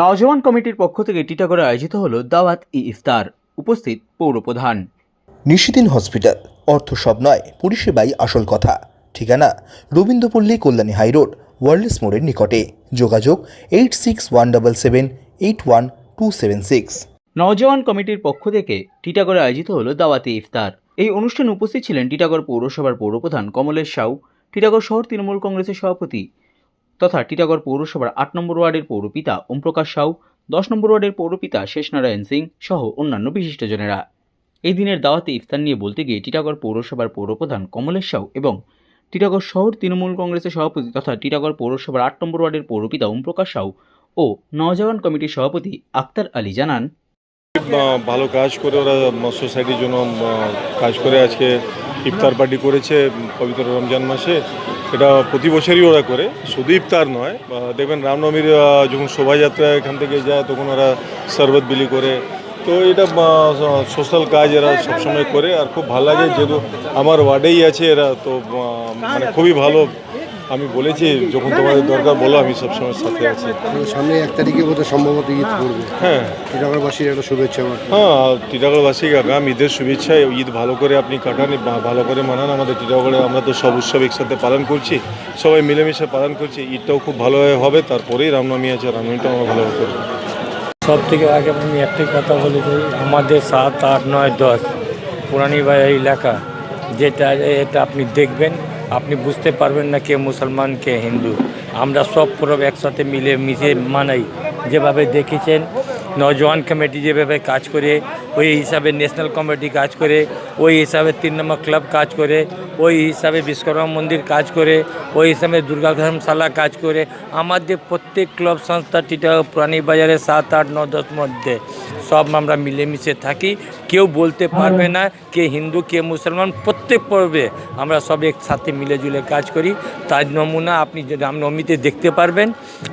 নওজওয়ান কমিটির পক্ষ থেকে টিটাগড়ে আয়োজিত হলো দাওয়াত ই ইফতার। উপস্থিত পৌরপ্রধান নিশিদিন হসপিটাল অর্থ সব নয় পরিষেবাই আসল কথা। ঠিকানা রবীন্দ্রপল্লী কল্যাণী হাইরোড ওয়ার্ল্ডস মোড়ের নিকটে। যোগাযোগ eight six one double seven eight one two seven six. নওজওয়ান কমিটির পক্ষ থেকে টিটাগড়ে আয়োজিত হলো দাওয়াতে ইফতার। এই অনুষ্ঠানে উপস্থিত ছিলেন টিটাগড় পৌরসভার পৌরপ্রধান কমলেশ সাউ টিটাগড় শহর তৃণমূল কংগ্রেসের সভাপতি তথা টিটাগড় পৌরসভার আট নম্বর ওয়ার্ডের পৌরপিতা ওমপ্রকাশ সাউ, দশ নম্বর ওয়ার্ডের পৌরপিতা শেষনারায়ণ সিং সহ অন্যান্য বিশিষ্টজনেরা। এই দিনের দাওয়াতে ইফতার নিয়ে বলতে গিয়ে টিটাগড় পৌরসভার পৌরপ্রধান কমলেশ সাউ এবং টিটাগড় শহর তৃণমূল কংগ্রেসের সভাপতি তথা টিটাগড় পৌরসভার আট নম্বর ওয়ার্ডের পৌরপিতা ওমপ্রকাশ সাউ ও নওজওয়ান কমিটির সভাপতি আক্তার আলী জানান। ভালো কাজ করে ওরা সোসাইটির জন্য কাজ করে আজকে ইফতার পার্টি করেছে, পবিত্র রমজান মাসে। এটা প্রতি বছরই ওরা করে। সুদীপ তার নয়। দেখবেন রামনবমীর যখন শোভাযাত্রা এখান থেকে যায়, তখন ওরা শরবত বিলি করে। তো এটা সোশ্যাল কাজ এরা সবসময় করে। আর খুব ভালো লাগে, যেহেতু আমার ওয়ার্ডেই আছে এরা, তো মানে খুবই ভালো আমি বলেছি যখন তোমাদের দরকার বলো আমি সবসময় সাথে আছি। সামনে এক তারিখে বোধহয় সম্ভবত ঈদ পড়বে। হ্যাঁ। টিটাগড়বাসীর একটা শুভেচ্ছা আমার। হ্যাঁ টিটাগড়বাসীকে আগাম ঈদের শুভেচ্ছা ঈদ ভালো করে আপনি কাটান বা- ভালো করে মানান। আমাদের টিটাগড়ে আমরা তো সব উৎসব একসাথে পালন করছি সবাই মিলেমিশে পালন করছি। ঈদটাও খুব ভালোভাবে হবে তারপরেই রামনবমী আছে রামনবমীটাও আমরা ভালোভাবে করব। সব থেকে আগে আমি একটাই কথা বলে দিই আমাদের সাত আট নয় দশ পুরানি বাজার এলাকা যেটা এটা আপনি দেখবেন আপনি বুঝতে পারবেন না কে মুসলমান, কে হিন্দু। আমরা সব পরব একসাথে মিলে মিশে মানাই। যেভাবে দেখেছেন নজওয়ান কমিটি যেভাবে কাজ করে ওই হিসাবে ন্যাশনাল কমিটি কাজ করে, ওই হিসাবে তিন নম্বর ক্লাব কাজ করে, ওই হিসাবে বিশ্বকর্মা মন্দির কাজ করে, ওই হিসাবে দুর্গা ধর্মশালা কাজ করে আমাদের প্রত্যেক ক্লাব সংস্থা টিটা পুরানি বাজারে সাত, আট ন দশ মধ্যে, সব আমরা মিলেমিশে থাকি। কেউ বলতে পারবে না কে হিন্দু, কে মুসলমান, প্রত্যেক পর্বে আমরা সব একসাথে মিলেজুলে কাজ করি। তার নমুনা আপনি রামনবমীতে দেখতে পারবেন,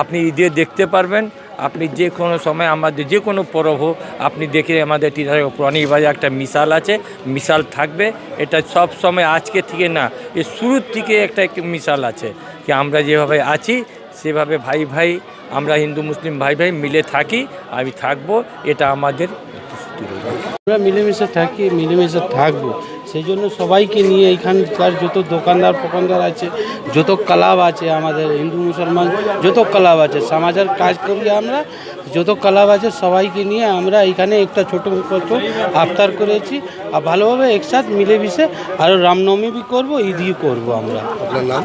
আপনি ঈদে দেখতে পারবেন। আপনি যে কোনো সময় আমাদের যে কোনো পরব হোক আপনি দেখে আমাদের টিটার পুরানি বাজার একটা মিশাল আছে, মিশাল থাকবে। এটা সব সময় আজকে থেকে না, এ শুরুর থেকে একটা মিশাল আছে কি আমরা যেভাবে আছি, সেভাবে ভাই ভাই, আমরা হিন্দু, মুসলিম ভাই ভাই মিলে থাকি, আমি থাকব, এটা আমাদের আমরা মিলেমিশে থাকি, মিলেমিশে থাকব। সেই জন্য সবাইকে নিয়ে এইখানকার যত দোকানদার ফোকানদার আছে, যত ক্লাব আছে আমাদের হিন্দু মুসলমান যত ক্লাব আছে, সমাজের কাজ করি আমরা যত ক্লাব আছে সবাইকে নিয়ে আমরা এখানে একটা ছোটো কত আফতার করেছি আর ভালোভাবে একসাথ মিলেমিশে আরও রামনবমী করব, ঈদই করব আমরা। আপনার নাম?